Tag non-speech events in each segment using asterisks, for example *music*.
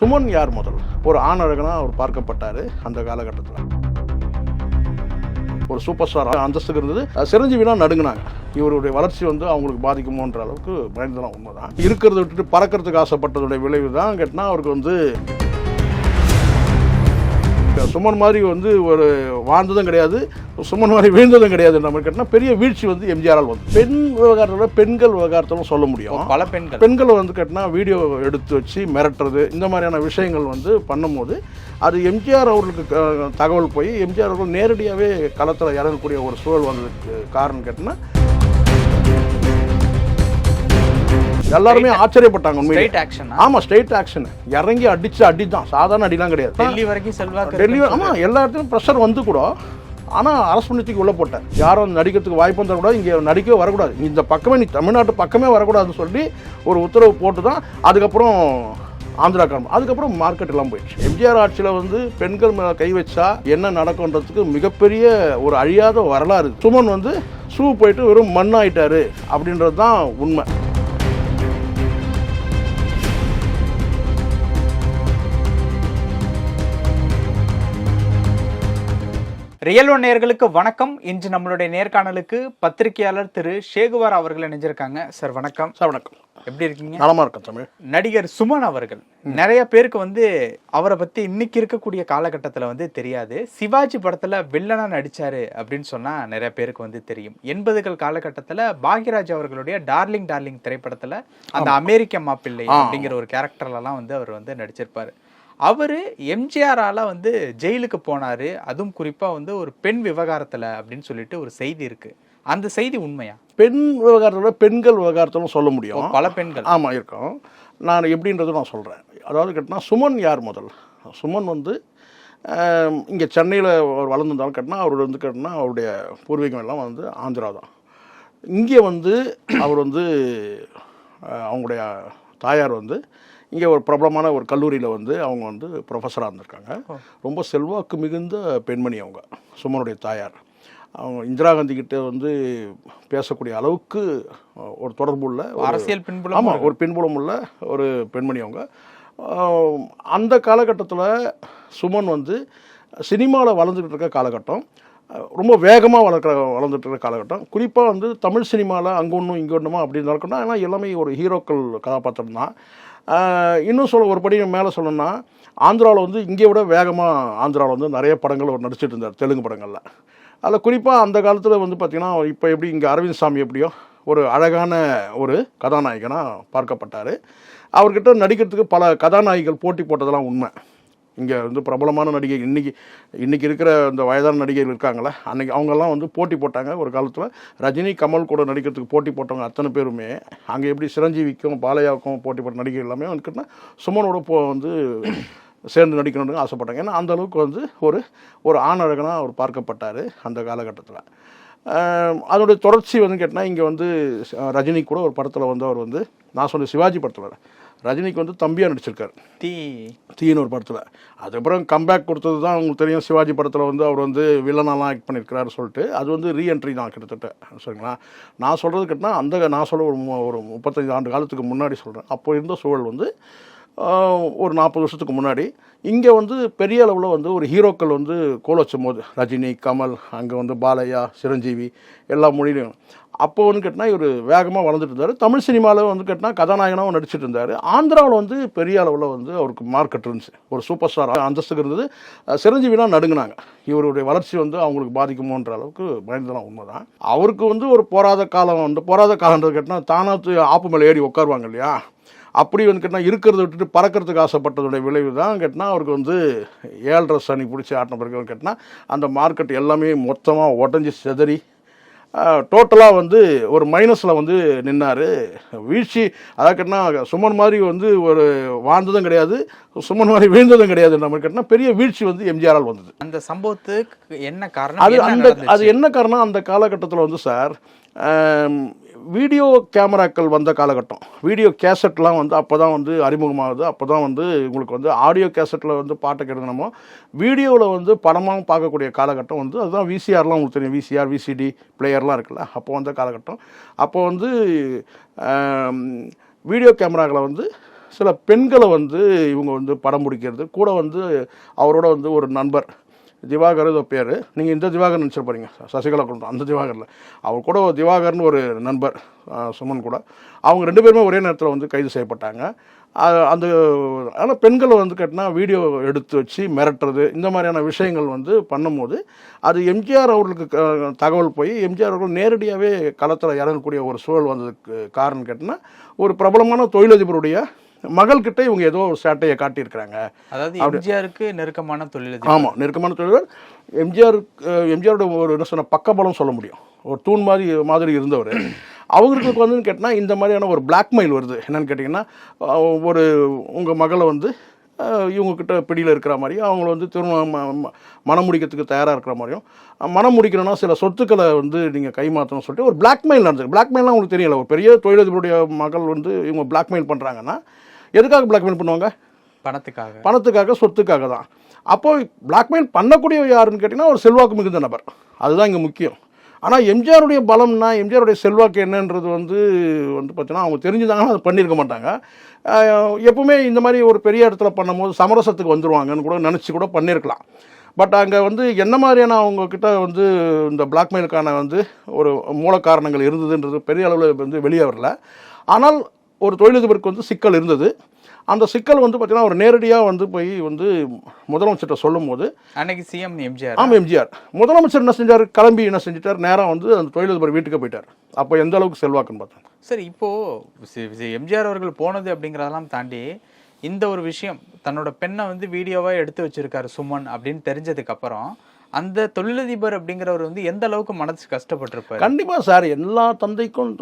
சுமன் யார் முதல் ஒரு ஆணழகனாக அவர் பார்க்கப்பட்டார் அந்த காலகட்டத்தில். ஒரு சூப்பர் ஸ்டார் அந்தஸ்துக்கு இருந்தது. சிரஞ்சீவினா நடுங்கினாங்க. இவருடைய வளர்ச்சி வந்து அவங்களுக்கு பாதிக்குமோன்ற அளவுக்கு பயந்துலாம் உண்மைதான். இருக்கிறத விட்டுட்டு பறக்கிறதுக்கு ஆசைப்பட்டதுடைய விளைவு தான் கேட்டினா அவருக்கு வந்து சுமன் மாதிரி வந்து ஒரு வாழ்ந்ததும் கிடையாது சுமன் மாதிரி வீழ்ந்ததும் கிடையாது நம்ம கேட்டால் பெரிய வீழ்ச்சி வந்து எம்ஜிஆரால் வந்து பெண் விவகாரத்தோட பெண்கள் விவகாரத்திலும் சொல்ல முடியும். பல பெண்கள். பெண்களை வந்து கேட்டினா வீடியோ எடுத்து வச்சு மிரட்டுறது இந்த மாதிரியான விஷயங்கள் வந்து பண்ணும்போது அது எம்ஜிஆர் அவர்களுக்கு தகவல் போய் எம்ஜிஆர் அவர்கள் நேரடியாகவே களத்தில் இறங்கக்கூடிய ஒரு சூழல் வந்ததுக்கு காரணம் கேட்டினா எல்லாருமே ஆச்சரியப்பட்டாங்க உண்மையிலே. ஸ்ட்ரைட் ஆமா ஸ்ட்ரெயிட் ஆக்ஷன் இறங்கி அடிச்சு அடி தான் சாதாரண அடிலாம் கிடையாது. டெல்லி வரைக்கும் செல்வாக்கு டெல்லி ஆமா எல்லா இடத்துலையும் ப்ரெஷர் வந்து கூட ஆனால் அரசு பண்ணி உள்ள போட்டேன். யாரும் நடிக்கிறதுக்கு வாய்ப்பும் தரக்கூடாது இங்கே நடிக்கவே வரக்கூடாது. இந்த பக்கமே நீ தமிழ்நாட்டு பக்கமே வரக்கூடாதுன்னு சொல்லி ஒரு உத்தரவு போட்டு தான் அதுக்கப்புறம் ஆந்திரா கிளம்பு அதுக்கப்புறம் மார்க்கெட் எல்லாம் போயிடுச்சு. எம்ஜிஆர் ஆட்சியில் வந்து பெண்கள் மேலே கை வச்சா என்ன நடக்கும்ன்றதுக்கு மிகப்பெரிய ஒரு அழியாத வரலாறு. சுமன் வந்து ஷூ போயிட்டு வெறும் மண்ணாயிட்டாரு அப்படின்றது தான் உண்மை. ரியல் ஒன் நேயர்களுக்கு வணக்கம். இன்று நம்மளுடைய நேர்காணலுக்கு பத்திரிகையாளர் திரு ஷேகுவார் அவர்கள் இணைஞ்சிருக்காங்க. சார் வணக்கம். சார் வணக்கம். எப்படி இருக்கீங்க? நலமா இருக்கேன் தமிழ் நடிகர் சுமன் அவர்கள். நிறைய பேருக்கு வந்து அவரை பத்தி இன்னைக்கு இருக்கக்கூடிய காலகட்டத்துல வந்து தெரியாது. சிவாஜி படத்துல வில்லனா நடிச்சாரு அப்படின்னு சொன்னா நிறைய பேருக்கு வந்து தெரியும். எண்பதுகள் காலகட்டத்துல பாக்யராஜ் அவர்களுடைய டார்லிங் டார்லிங் திரைப்படத்துல அந்த அமெரிக்க மாப்பிள்ளை அப்படிங்கிற ஒரு கேரக்டர்ல எல்லாம் வந்து அவர் வந்து நடிச்சிருப்பாரு. அவரு எம்ஜிஆரால வந்து ஜெயிலுக்கு போனாரு. அதுவும் குறிப்பா வந்து ஒரு பெண் விவகாரத்துல அப்படின்னு சொல்லிட்டு ஒரு செய்தி இருக்கு. அந்த செய்தி உண்மையா? பெண் விவகாரத்தோட பெண்கள் விவகாரத்திலும் சொல்ல முடியும். பல பெண்கள். ஆமாம் இருக்கும். நான் எப்படின்றது நான் சொல்கிறேன் அதாவது கேட்டினா சுமன் யார் முதல்? சுமன் வந்து இங்கே சென்னையில் வளர்ந்துருந்தாலும் கேட்டினா அவர் வந்து கேட்டினா அவருடைய பூர்வீகம் எல்லாம் வந்து ஆந்திரா தான். இங்கே வந்து அவர் வந்து அவங்களுடைய தாயார் வந்து இங்கே ஒரு பிரபலமான ஒரு கல்லூரியில் வந்து அவங்க வந்து ப்ரொஃபஸராக இருந்திருக்காங்க. ரொம்ப செல்வாக்கு மிகுந்த பெண்மணி அவங்க சுமனுடைய தாயார். அவங்க இந்திரா காந்தி கிட்ட வந்து பேசக்கூடிய அளவுக்கு ஒரு தொடர்பு உள்ள அரசியல் பின்புலம் ஆமாம் ஒரு பின்புலம் உள்ள ஒரு பெண்மணி அவங்க. அந்த காலகட்டத்தில் சுமன் வந்து சினிமாவில் வளர்ந்துக்கிட்டு இருக்க காலகட்டம் ரொம்ப வேகமாக வளர்க்குற வளர்ந்துட்டு இருக்க காலகட்டம். குறிப்பாக வந்து தமிழ் சினிமாவில் அங்கே ஒன்றும் இங்கே ஒன்றுமா அப்படின்னு இருக்கணும் ஆனால் எல்லாமே ஒரு ஹீரோக்கள் கதாபாத்திரம் தான் இன்னும் சொல்ல ஒரு படி மேலே சொல்லணும்னா ஆந்திராவில் வந்து இங்கே விட வேகமாக ஆந்திராவில் வந்து நிறைய படங்கள் அவர் நடிச்சிட்டு இருந்தார் தெலுங்கு படங்களில். அதில் குறிப்பாக அந்த காலத்தில் வந்து பார்த்திங்கன்னா இப்போ எப்படி இங்கே அரவிந்த் சாமி எப்படியோ ஒரு அழகான ஒரு கதாநாயகனாக பார்க்கப்பட்டார். அவர்கிட்ட நடிக்கிறதுக்கு பல கதாநாயகிகள் போட்டி போட்டதெல்லாம் உண்மை. இங்கே வந்து பிரபலமான நடிகை இன்னைக்கு இன்றைக்கி இருக்கிற இந்த வயதான நடிகைகள் இருக்காங்களே அன்றைக்கி அவங்கெல்லாம் வந்து போட்டி போட்டாங்க. ஒரு காலத்தில் ரஜினி கமல் கூட நடிக்கிறதுக்கு போட்டி போட்டவங்க அத்தனை பேருமே அங்கே எப்படி சிரஞ்சீவிக்கும் பாலையாவுக்கும் போட்டி போட்ட நடிகை எல்லாமே வந்துக்கிட்டா சுமனோட போ வந்து சேர்ந்து நடிக்கணும்னு ஆசைப்பட்டாங்க. ஏன்னா அந்த அளவுக்கு வந்து ஒரு ஒரு ஆணழகனாக அவர் பார்க்கப்பட்டார் அந்த காலகட்டத்தில். அதோடைய தொடர்ச்சி வந்து கேட்டால் இங்கே வந்து ரஜினி கூட ஒரு படத்தில் வந்து அவர் வந்து நான் சொன்ன சிவாஜி படத்தில் ரஜினிக்கு வந்து தம்பியாக நடிச்சிருக்காரு. தீ. தீன்னு ஒரு படத்தில். அதுக்கப்புறம் கம்பேக் கொடுத்தது தான் உங்களுக்கு தெரியும் சிவாஜி படத்தில் வந்து அவர் வந்து வில்லனாலாம் ஆக்ட் பண்ணியிருக்கிறாரு சொல்லிட்டு அது வந்து ரீஎன்ட்ரி தான் கிட்டத்தட்ட சரிங்களா? நான் சொல்கிறது கேட்டினா அந்த நான் சொல்ல ஒரு ஒரு முப்பத்தஞ்சு ஆண்டு காலத்துக்கு முன்னாடி சொல்கிறேன் அப்போ இருந்த சூழல் வந்து ஒரு நாற்பது வருஷத்துக்கு முன்னாடி இங்கே வந்து பெரிய அளவில் வந்து ஒரு ஹீரோக்கள் வந்து கோலச்சும் போது ரஜினி கமல் அங்கே வந்து பாலையா சிரஞ்சீவி எல்லா மொழியிலும். அப்போ வந்து கேட்டினா இவர் வேகமாக வளர்ந்துட்டு இருந்தார். தமிழ் சினிமாவில் வந்து கேட்டினா கதாநாயகனாகவும் நடிச்சிட்டு இருந்தார். ஆந்திராவில் வந்து பெரிய அளவில் வந்து அவருக்கு மார்க்கெட் இருந்துச்சு ஒரு சூப்பர் ஸ்டார் அந்தஸ்துக்கு இருந்தது. சிரஞ்சீவிலாம் நடுங்கினாங்க. இவருடைய வளர்ச்சி வந்து அவங்களுக்கு பாதிக்குமோன்ற அளவுக்கு பயந்தலாம் உண்மைதான். அவருக்கு வந்து ஒரு போராத காலம் வந்து போராத காலன்றது கேட்டால் தானாத்து ஆப்பு மேலே ஏறி உட்காருவாங்க இல்லையா? அப்படி வந்து கேட்டால் இருக்கிறத விட்டுட்டு பறக்கிறதுக்கு ஆசைப்பட்டதுடைய விளைவு தான் கேட்டினா அவருக்கு வந்து ஏழரை சனி பிடிச்சி ஆட்டின பிறகு கேட்டினா அந்த மார்க்கெட் எல்லாமே மொத்தமாக உடஞ்சி செதறி டோட்டலாக வந்து ஒரு மைனஸில் வந்து நின்னார். வீழ்ச்சி அதாவது கேட்டால் சுமன் மாதிரி வந்து ஒரு வாழ்ந்ததும் கிடையாது சுமன் மாதிரி வீழ்ந்ததும் கிடையாது நம்ம கேட்டால் பெரிய வீழ்ச்சி வந்து எம்ஜிஆரால் வந்தது. அந்த சம்பவத்துக்கு என்ன காரணம்? அது அந்த? அது என்ன காரணம்? அந்த காலகட்டத்தில் வந்து சார் வீடியோ கேமராக்கள் வந்த காலகட்டம். வீடியோ கேசட்லாம் வந்து அப்போ தான் வந்து அறிமுகமாகுது அப்போ தான் வந்து உங்களுக்கு வந்து ஆடியோ கேசட்டில் வந்து பாட்டை கேட்கணுமோ வீடியோவில் வந்து படமாகவும் பார்க்கக்கூடிய காலகட்டம் வந்து அதுதான் விசிஆர்லாம் உங்களுக்கு தெரியும். விசிஆர் விசிடி பிளேயர்லாம் இருக்குல்ல அப்போ வந்த காலகட்டம். அப்போ வந்து வீடியோ கேமராக்களை வந்து சில பெண்களை வந்து இவங்க வந்து படம் பிடிக்கிறது. கூட வந்து அவரோட வந்து ஒரு நண்பர் திவாகர் ஏதோ பேர். நீங்கள் இந்த திவாகர் நினச்சிருப்பீங்க சசிகலா குடும்பம் அந்த திவாகரில். அவர் கூட திவாகர்னு ஒரு நண்பர் சுமன் கூட. அவங்க ரெண்டு பேருமே ஒரே நேரத்தில் வந்து கைது செய்யப்பட்டாங்க. அந்த ஆனால் பெண்களை வந்து கேட்டினா வீடியோ எடுத்து வச்சு மிரட்டுறது இந்த மாதிரியான விஷயங்கள் வந்து பண்ணும்போது அது எம்ஜிஆர் அவர்களுக்கு க- தகவல் போய் எம்ஜிஆர் அவர்கள் நேரடியாகவே களத்தில் இறங்கக்கூடிய ஒரு சூழல் வந்ததுக்கு காரணம் கேட்டினா ஒரு பிரபலமான தொழிலதிபருடைய மகள்கிட்ட இவங்க ஏதோ ஒரு சேட்டையை காட்டியிருக்கிறாங்க. அதாவது எம்ஜிஆருக்கு நெருக்கமான தொழிலதிபர் ஆமாம் நெருக்கமான தொழிலர் எம்ஜிஆர் எம்ஜிஆரோட ஒரு என்ன சொன்ன பக்கபலம் சொல்ல முடியும். ஒரு தூண் மாதிரி மாதிரி இருந்தவர். அவங்களுக்கு வந்து கேட்டால் இந்த மாதிரியான ஒரு blackmail வருது. என்னன்னு கேட்டிங்கன்னா ஒரு உங்கள் மகளை வந்து இவங்கக்கிட்ட பிடியில் இருக்கிற மாதிரி அவங்கள வந்து திருமணம் மனம் முடிக்கிறதுக்கு தயாராக இருக்கிற மாதிரியும் மனம் முடிக்கணும்னா சில சொத்துக்களை வந்து நீங்கள் கைமாற்றணும்னு சொல்லிட்டு ஒரு blackmail நடந்தது blackmailனா உங்களுக்கு தெரியல. ஒரு பெரிய தொழிலதிபருடைய மகள் வந்து இவங்க blackmail பண்ணுறாங்கன்னா எதுக்காக blackmail பண்ணுவாங்க? பணத்துக்காக. பணத்துக்காக சொத்துக்காக தான் அப்போ பிளாக்மெயில் பண்ணக்கூடிய யாருன்னு கேட்டிங்கன்னா ஒரு செல்வாக்கு மிகுந்த நபர். அதுதான் இங்கே முக்கியம். ஆனால் எம்ஜிஆருடைய பலம்னா எம்ஜிஆருடைய செல்வாக்கு என்னன்றது வந்து வந்து பார்த்தீங்கன்னா அவங்க தெரிஞ்சுதாங்கன்னா அதை பண்ணியிருக்க மாட்டாங்க. எப்பவுமே இந்த மாதிரி ஒரு பெரிய இடத்துல பண்ணும்போது சமரசத்துக்கு வந்துருவாங்கன்னு கூட நினச்சி கூட பண்ணியிருக்கலாம் பட் அங்கே வந்து என்ன மாதிரியான அவங்க கிட்ட வந்து இந்த பிளாக்மெயிலுக்கான வந்து ஒரு மூல காரணங்கள் இருந்ததுன்றது பெரிய அளவில் வந்து வெளியே வரல. ஆனால் ஒரு தொழிலதிபருக்கு வந்து சிக்கல் இருந்தது. அந்த சிக்கல் வந்து பார்த்தீங்கன்னா ஒரு நேரடியாக வந்து போய் வந்து முதலமைச்சர்கிட்ட சொல்லும்போது அன்னைக்கு சிஎம் எம்ஜிஆர் ஆமாம் எம்ஜிஆர் முதலமைச்சர் என்ன செஞ்சார்? கிளம்பி என்ன செஞ்சிட்டார்? நேராக வந்து அந்த தொழிலதிபர் வீட்டுக்கு போயிட்டார். அப்போ எந்த அளவுக்கு செல்வாக்குன்னு பார்த்தோம் சரி இப்போ சி- சி- எம்ஜிஆர் அவர்கள் போனது அப்படிங்கிறதெல்லாம் தாண்டி இந்த ஒரு விஷயம் தன்னோட பெண்ணை வந்து வீடியோவா எடுத்து வச்சிருக்காரு சுமன் அப்படின்னு தெரிஞ்சதுக்கு அப்புறம் அந்த தொழிலதிபர் அப்படிங்கிறவர் வந்து எந்த அளவுக்கு மனசு கஷ்டப்பட்டிருப்பாரு? கண்டிப்பாக சார். எல்லா தந்தைக்கும்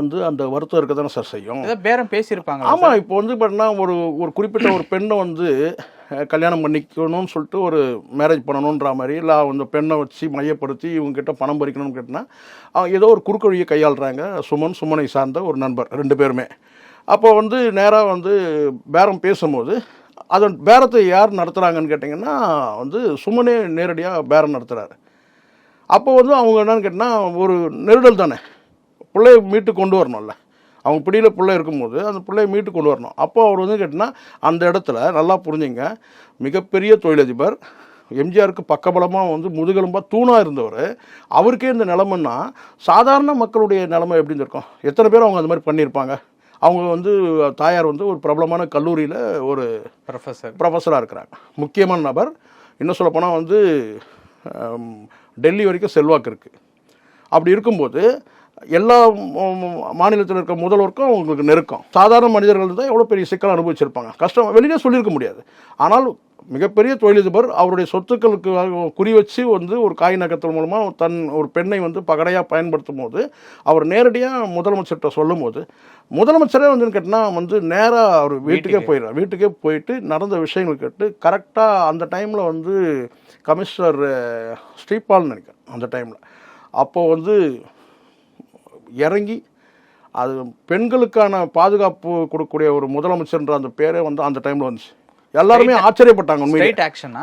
வந்து அந்த வருத்தம் இருக்க தானே சார் செய்யும். பேரம் பேசியிருப்பாங்க ஆமாம் இப்போ வந்து பார்த்தீங்கன்னா ஒரு ஒரு குறிப்பிட்ட ஒரு பெண்ணை வந்து கல்யாணம் பண்ணிக்கணும்னு சொல்லிட்டு ஒரு மேரேஜ் பண்ணணுன்ற மாதிரி இல்லை அந்த பெண்ணை வச்சு மையப்படுத்தி இவங்ககிட்ட பணம் பறிக்கணும்னு கேட்டினா அவங்க ஏதோ ஒரு குறுக்கொழியை கையாளுறாங்க. சுமன் சுமனை சார்ந்த ஒரு நண்பர் ரெண்டு பேருமே. அப்போ வந்து நேராக வந்து பேரம் பேசும்போது அதன் பேரத்தை யார் நடத்துகிறாங்கன்னு கேட்டிங்கன்னா வந்து சுமனே நேரடியாக பேரம் நடத்துகிறாரு அப்போ வந்து அவங்க என்னன்னு கேட்டால் ஒரு நெருடல் தானே. பிள்ளையை மீட்டு கொண்டு வரணும்ல. அவங்க பிடியில் பிள்ளை இருக்கும்போது அந்த பிள்ளையை மீட்டு கொண்டு வரணும். அப்போ அவர் வந்து கேட்டினா அந்த இடத்துல நல்லா புரிஞ்சுங்க மிகப்பெரிய தொழிலதிபர் எம்ஜிஆருக்கு பக்கபலமாக வந்து முதுகெலும்பாக தூணாக இருந்தவர். அவருக்கே இந்த நிலமைன்னா சாதாரண மக்களுடைய நிலமை எப்படின்னு இருக்கும் எத்தனை பேர் அவங்க அந்த மாதிரி பண்ணியிருப்பாங்க? அவங்க வந்து தாயார் வந்து ஒரு பிரபலமான கல்லூரியில் ஒரு ப்ரொஃபசர் ப்ரொஃபஸராக இருக்கிறாங்க. முக்கியமான நபர் இன்னும் சொல்லப்போனால் வந்து டெல்லி வரைக்கும் செல்வாக்கு இருக்குது அப்படி இருக்கும்போது எல்லா மாநிலத்தில் இருக்க முதல்வருக்கும் அவங்களுக்கு நெருக்கம். சாதாரண மனிதர்கள் தான் எவ்வளோ பெரிய சிக்கல் அனுபவிச்சிருப்பாங்க. கஷ்டம் வெளியே சொல்லியிருக்க முடியாது. ஆனால் மிகப்பெரிய தொழிலதிபர் அவருடைய சொத்துக்களுக்கு குறி வச்சு வந்து ஒரு காய் நகர்த்தல் மூலமாக தன் ஒரு பெண்ணை வந்து பகடையாக பயன்படுத்தும் போது அவர் நேரடியாக முதலமைச்சர்கிட்ட சொல்லும் போது முதலமைச்சரே வந்து கேட்டால் வந்து நேராக அவர் வீட்டுக்கே போயிடுறார். வீட்டுக்கே போயிட்டு நடந்த விஷயங்கள் கேட்டு கரெக்டாக அந்த டைமில் வந்து கமிஷனர் ஸ்ரீபால்னு நினைக்கிறேன் அந்த டைமில். அப்போது வந்து இறங்கி அது பெண்களுக்கான பாதுகாப்பு கொடுக்கக்கூடிய ஒரு முதலமைச்சர்ன்ற அந்த பேரே வந்து அந்த டைமில் வந்துச்சு. எல்லாருமே ஆச்சரியப்பட்டாங்க உண்மையிலே.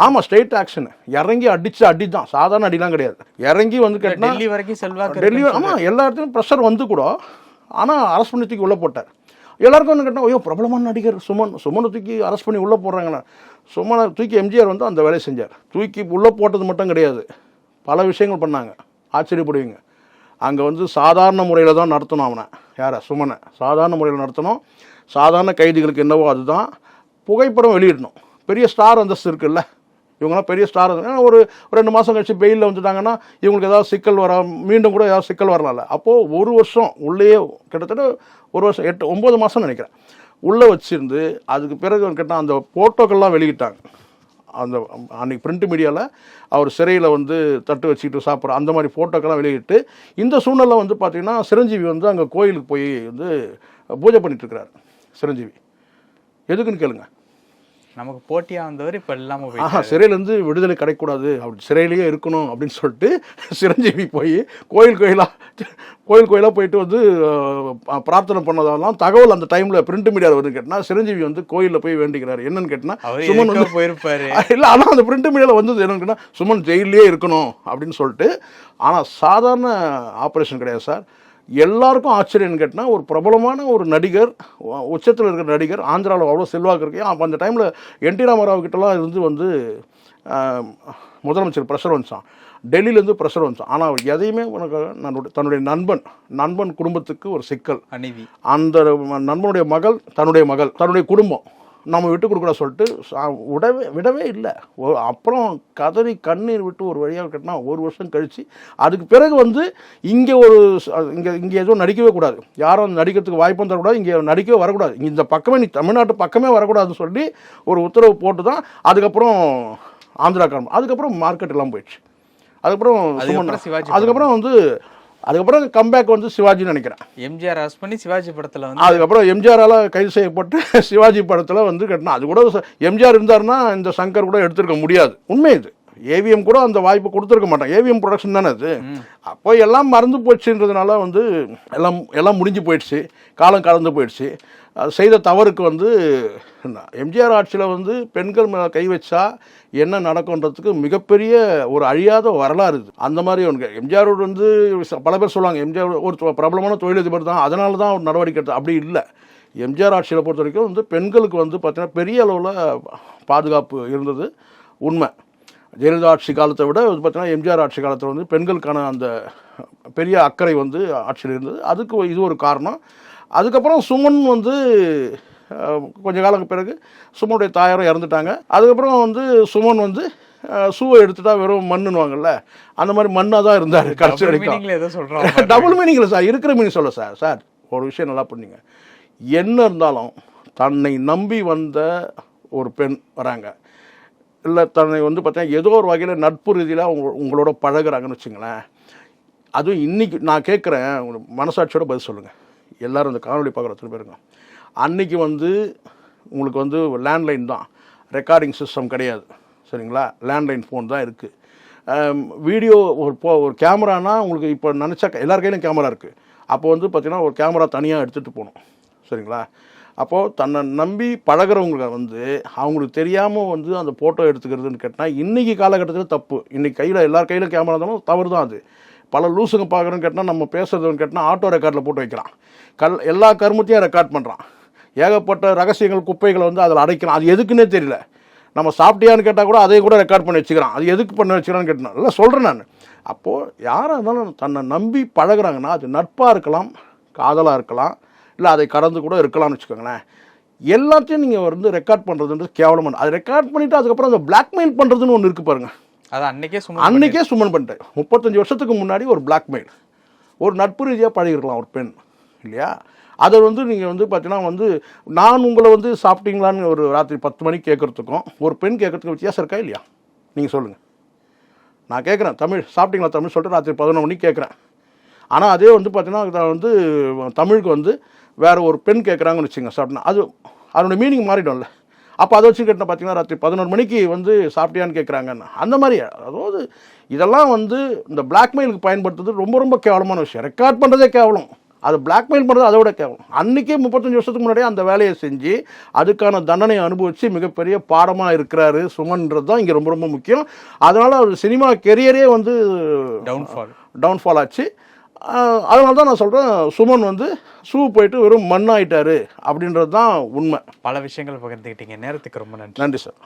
ஆமாம் ஸ்ட்ரெயிட் ஆக்ஷன் இறங்கி அடிச்சு அடி தான் சாதாரண அடிலாம் கிடையாது. இறங்கி வந்து கேட்டால் டெல்லி வரைக்கும் செல்வாக்கு டெல்லி ஆமாம் எல்லா இடத்துலையும் ப்ரெஷர் வந்து கூட ஆனால் அரெஸ்ட் பண்ணி தூக்கி உள்ளே போட்டார். எல்லாருக்கும் வந்து கேட்டால் ஐயோ பிரபலமான நடிகர் சுமன் சுமனை தூக்கி அரெஸ்ட் பண்ணி உள்ளே போடுறாங்கண்ணா. சுமனை தூக்கி எம்ஜிஆர் வந்து அந்த வேலையை செஞ்சார். தூக்கி உள்ளே போட்டது மட்டும் கிடையாது. பல விஷயங்கள் பண்ணாங்க. ஆச்சரியப்படுவீங்க. அங்கே வந்து சாதாரண முறையில் தான் நடத்தணும் அவனை. யாரை? சுமனை. சாதாரண முறையில் நடத்தணும். சாதாரண கைதிகளுக்கு என்னவோ அதுதான். புகைப்படம் வெளியிடணும். பெரிய ஸ்டார் அந்தஸ்து இருக்குல்ல. இவங்களாம் பெரிய ஸ்டார் ஒரு ரெண்டு மாதம் கழிச்சு பெயிலில் வந்துட்டாங்கன்னா இவங்களுக்கு ஏதாவது சிக்கல் வர மீண்டும் கூட ஏதாவது சிக்கல் வரலாம்ல. அப்போது ஒரு வருஷம் உள்ளேயே கிட்டத்தட்ட ஒரு வருஷம் எட்டு ஒம்பது மாதம் நினைக்கிறேன். உள்ளே வச்சிருந்து அதுக்கு பிறகு கேட்டால் அந்த ஃபோட்டோக்கள்லாம் வெளியிட்டாங்க. அந்த அன்றைக்கி பிரிண்ட் மீடியாவில் அவர் சிறையில் வந்து தட்டு வச்சுக்கிட்டு சாப்பிட்ற அந்த மாதிரி ஃபோட்டோக்கெல்லாம் வெளியிட்டு இந்த சூழ்நிலை வந்து பார்த்திங்கன்னா சிரஞ்சீவி வந்து அங்கே கோயிலுக்கு போய் வந்து பூஜை பண்ணிகிட்ருக்கிறார் சிரஞ்சீவி. எதுக்குன்னு கேளுங்கள் நமக்கு போட்டியா வந்தவர் இப்ப இல்லாம ஆஹா போயிட்டாரு சிறையிலேருந்து விடுதலை கிடைக்கக்கூடாது. அப்படி சிறையிலேயே இருக்கணும் அப்படின்னு சொல்லிட்டு சிரஞ்சீவி போய் கோயில் கோயிலாக கோயில் கோயிலாக போயிட்டு வந்து பிரார்த்தனை பண்ணதெல்லாம் தகவல் அந்த டைமில் பிரிண்ட் மீடியாவில் வந்து கேட்டினா சிரஞ்சீவி வந்து கோயிலில் போய் வேண்டிக்கிறாரு. என்னன்னு கேட்டினா அவர் சுமன் வந்து போயிருப்பாரு. *laughs* இல்லை ஆனால் அந்த பிரிண்ட் மீடியாவில் வந்தது என்னன்னு கேட்டால் சுமன் ஜெயிலே இருக்கணும் அப்படின்னு சொல்லிட்டு. ஆனால் சாதாரண ஆப்ரேஷன் கிடையாது சார். எல்லாருக்கும் ஆச்சரியம்னு கேட்டால் ஒரு பிரபலமான ஒரு நடிகர் உச்சத்தில் இருக்கிற நடிகர் ஆந்திராவில் அவ்வளோ செல்வாக்கு இருக்கு. அப்போ அந்த டைமில் என் டி ராமராவ் கிட்டலாம் இருந்து வந்து முதலமைச்சர் ப்ரெஷர் வந்துச்சான் டெல்லியிலேருந்து ப்ரெஷர் வந்துச்சான் ஆனால் அவர் எதையுமே உனக்கு தன்னுடைய தன்னுடைய நண்பன் நண்பன் குடும்பத்துக்கு ஒரு சிக்கல். அந்த நண்பனுடைய மகள் தன்னுடைய மகள் தன்னுடைய குடும்பம். நம்ம விட்டு கொடுக்கூட சொல்லிட்டு விடவே விடவே இல்லை. அப்புறம் கதறி கண்ணீர் விட்டு ஒரு வழியாக கட்டினா ஒரு வருஷம் கழித்து அதுக்கு பிறகு வந்து இங்கே ஒரு இங்கே இங்கே எதுவும் நடிக்கவே கூடாது. யாரும் நடிக்கிறதுக்கு வாய்ப்பும் தரக்கூடாது இங்கே நடிக்கவே வரக்கூடாது. இங்க இந்த பக்கமே நீ தமிழ்நாட்டு பக்கமே வரக்கூடாதுன்னு சொல்லி ஒரு உத்தரவு போட்டு தான் அதுக்கப்புறம் ஆந்திரா கிளம்பு அதுக்கப்புறம் மார்க்கெட் எல்லாம் போயிடுச்சு. அதுக்கப்புறம் அதுக்கப்புறம் வந்து அதுக்கப்புறம் கம்பேக் வந்து சிவாஜின்னு நினைக்கிறேன். எம்ஜிஆர் அரெஸ்ட் பண்ணி சிவாஜி படத்துல வந்து அதுக்கப்புறம் எம்ஜிஆரால் கைது செய்யப்பட்டு *laughs* சிவாஜி படத்தில் வந்து கட்டினா அது கூட எம்ஜிஆர் இருந்தாருன்னா இந்த சங்கர் கூட எடுத்திருக்க முடியாது. உண்மை இது. ஏவிஎம் கூட அந்த வாய்ப்பு கொடுத்துருக்க மாட்டான் ஏவிஎம் ப்ரொடக்ஷன் தானே அது. அப்போ எல்லாம் மறந்து போச்சுன்றதுனால வந்து எல்லாம் எல்லாம் முடிஞ்சு போயிடுச்சு. காலம் கலந்து போயிடுச்சு. அது செய்த தவறுக்கு வந்து எம்ஜிஆர் ஆட்சியில் வந்து பெண்கள் மேலே கை வச்சா என்ன நடக்கும்ன்றதுக்கு மிகப்பெரிய ஒரு அழியாத வரலாறு இது. அந்த மாதிரி ஒன்று எம்ஜிஆர் வந்து பல பேர் சொல்லுவாங்க எம்ஜிஆர் ஒரு பிரபலமான தொழிலதிபர் தான். அதனால தான் அவர் நடவடிக்கை எடுத்தார் அப்படி இல்லை. எம்ஜிஆர் ஆட்சியில் பொறுத்த வரைக்கும் வந்து பெண்களுக்கு வந்து பார்த்தீங்கன்னா பெரிய அளவில் பாதுகாப்பு இருந்தது. உண்மை. ஜெயலலிதா ஆட்சி காலத்தை விட பார்த்தீங்கன்னா எம்ஜிஆர் ஆட்சி காலத்தில் வந்து பெண்களுக்கான அந்த பெரிய அக்கறை வந்து ஆட்சியில் இருந்தது. அதுக்கு இது ஒரு காரணம். அதுக்கப்புறம் சுமன் வந்து கொஞ்ச காலம் பிறகு சுமனுடைய தாயாரும் இறந்துட்டாங்க. அதுக்கப்புறம் வந்து சுமன் வந்து ஷூவை எடுத்துட்டா வெறும் மண்ணுன்னுவாங்கல்ல அந்த மாதிரி மண்ணாக தான் இருந்தார் கடைசி வரைக்கும். டபுள் மீனிங்கில் *laughs* சார் இருக்கிற மீனிங் சொல்ல சார். சார் ஒரு விஷயம் நல்லா பண்ணீங்க என்ன இருந்தாலும் தன்னை நம்பி வந்த ஒரு பெண் வராங்க. இல்லை தன்னை வந்து பார்த்தீங்கன்னா ஏதோ ஒரு வகையில் நட்பு ரீதியில் உங்க உங்களோட பழகுறாங்கன்னு வச்சுங்களேன். அதுவும் இன்றைக்கி நான் கேட்குறேன் உங்களுக்கு மனசாட்சியோட பதில் சொல்லுங்கள் எல்லாரும் இந்த காணொலி பார்க்குற அத்தனை பேருங்க? அன்றைக்கி வந்து உங்களுக்கு வந்து லேண்ட்லைன் தான். ரெக்கார்டிங் சிஸ்டம் கிடையாது. சரிங்களா? லேண்ட்லைன் ஃபோன் தான் இருக்குது வீடியோ ஒரு போ ஒரு கேமரானா உங்களுக்கு இப்போ நினச்சா எல்லார் கையிலும் கேமரா இருக்குது அப்போ வந்து பார்த்திங்கன்னா ஒரு கேமரா தனியாக எடுத்துகிட்டு போகணும். சரிங்களா? அப்போது தன்னை நம்பி பழகுறவங்க வந்து அவங்களுக்கு தெரியாமல் வந்து அந்த ஃபோட்டோ எடுத்துக்கிறதுன்னு கேட்டால் இன்றைக்கி காலகட்டத்தில் தப்பு. இன்றைக்கி கையில் எல்லார் கையிலும் கேமரா இருந்தாலும் தவறு தான் அது. பல லூசுங்க பார்க்குறோன்னு கேட்டால் நம்ம பேசுறதுன்னு கேட்டால் ஆட்டோ ரெக்கார்டில் போட்டு வைக்கிறான். கல் எல்லா கருமத்தையும் ரெக்கார்ட் பண்ணுறான் ஏகப்பட்ட ரகசியங்கள் குப்பைகளை வந்து அதில் அடைக்கிறான். அது எதுக்குன்னே தெரியல. நம்ம சாப்பிட்டியான்னு கேட்டால் கூட அதை கூட ரெக்கார்ட் பண்ணி வச்சுக்கிறான். அது எதுக்கு பண்ணி வச்சுக்கிறான்னு கேட்டேன் இல்லை சொல்கிறேன் நான். அப்போது யாராக இருந்தாலும் தன்னை நம்பி பழகுறாங்கன்னா அது நட்பாக இருக்கலாம் காதலாக இருக்கலாம் இல்லை அதை கடந்து கூட இருக்கலாம்னு வச்சுக்கோங்களேன். எல்லாத்தையும் நீங்கள் வந்து ரெக்கார்ட் பண்ணுறதுன்றது கேவலமான அது ரெக்கார்ட் பண்ணிவிட்டு அதுக்கப்புறம் அந்த பிளாக்மெயில் பண்ணுறதுன்னு ஒன்று இருக்குது பாருங்கள் அது அன்னைக்கே சும்மா அன்னைக்கே சுமன் பண்ணிட்டேன். முப்பத்தஞ்சு வருஷத்துக்கு முன்னாடி ஒரு பிளாக்மெயில் ஒரு நட்பு ரீதியாக பழகிருக்கலாம் ஒரு பெண். இல்லையா? அதை வந்து நீங்கள் வந்து பார்த்தீங்கன்னா வந்து நான் உங்களை வந்து சாப்பிட்டீங்களான்னு ஒரு ராத்திரி பத்து மணிக்கு கேட்குறதுக்கும் ஒரு பெண் கேட்கறதுக்கும் வித்தியாசம் இருக்கா இல்லையா? நீங்கள் சொல்லுங்கள் நான் கேட்குறேன் தமிழ் சாப்பிட்டீங்களா தமிழ் சொல்லிட்டு ராத்திரி பதினொன்று மணிக்கு கேட்குறேன் ஆனால் அதே வந்து பார்த்தீங்கன்னா வந்து தமிழுக்கு வந்து வேற ஒரு பெண் கேட்குறாங்கன்னு வச்சுங்க சாப்பிட்டா அது அதனுடைய மீனிங் மாறிடும்ல. அப்போ அதை வச்சு கேட்டால் பார்த்தீங்கன்னா ராத்திரி பதினொரு மணிக்கு வந்து சாப்பிட்டியான்னு கேட்குறாங்கன்னு அந்த மாதிரி அதாவது இதெல்லாம் வந்து இந்த பிளாக்மெயிலுக்கு பயன்படுத்துறது ரொம்ப ரொம்ப கேவலமான விஷயம். ரெக்கார்ட் பண்ணுறதே கேவலம். அது பிளாக்மெயில் பண்ணுறது அதை விட கேவலம். அன்றைக்கே முப்பத்தஞ்சு வருஷத்துக்கு முன்னாடியே அந்த வேலையை செஞ்சு அதுக்கான தண்டனையை அனுபவித்து மிகப்பெரிய பாடமாக இருக்கிறாரு சுமன்றது தான் இங்கே ரொம்ப ரொம்ப முக்கியம். அதனால் அவர் சினிமா கெரியரே வந்து டவுன்ஃபால் டவுன்ஃபால் ஆச்சு. அதனால தான் நான் சொல்கிறேன் சுமன் வந்து ஷூ போயிட்டு வெறும் மண்ணாயிட்டாரு அப்படின்றது தான் உண்மை. பல விஷயங்கள் பகிர்ந்துக்கிட்டீங்க நேரத்துக்கு ரொம்ப நன்றி. நன்றி சார்.